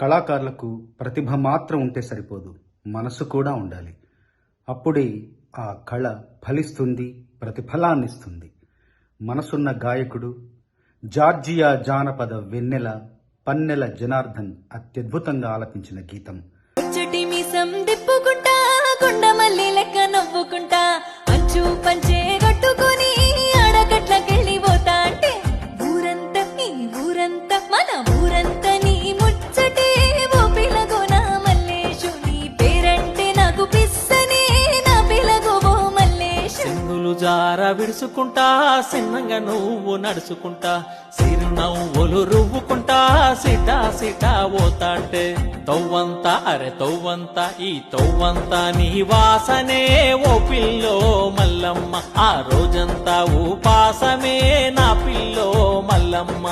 కళాకారులకు ప్రతిభ మాత్రం ఉంటే సరిపోదు. మనసు కూడా ఉండాలి. అప్పుడే ఆ కళ ఫలిస్తుంది ప్రతిఫలాన్నిస్తుంది. మనసున్న గాయకుడు జార్జియా జానపద వెన్నెల పన్నెల జనార్దన్ అత్యద్భుతంగా ఆలపించిన గీతం. ముచ్చటి మీసం తిప్పుకుంటా లెక్క నవ్వుకుంటా అంచు పంచే జార విడుచుకుంటా సిన్నంగా నువ్వు నడుచుకుంటా సిరునవ్వులు రువ్వుకుంటా సిటా సిటా పోతాంటే. తవ్వంతా అరే తవ్వంతా ఈ తవ్వంతా నీ వాసనే ఓ పిల్లో మల్లమ్మ ఆ రోజంతా ఉపాసమే నా పిల్లో మల్లమ్మ.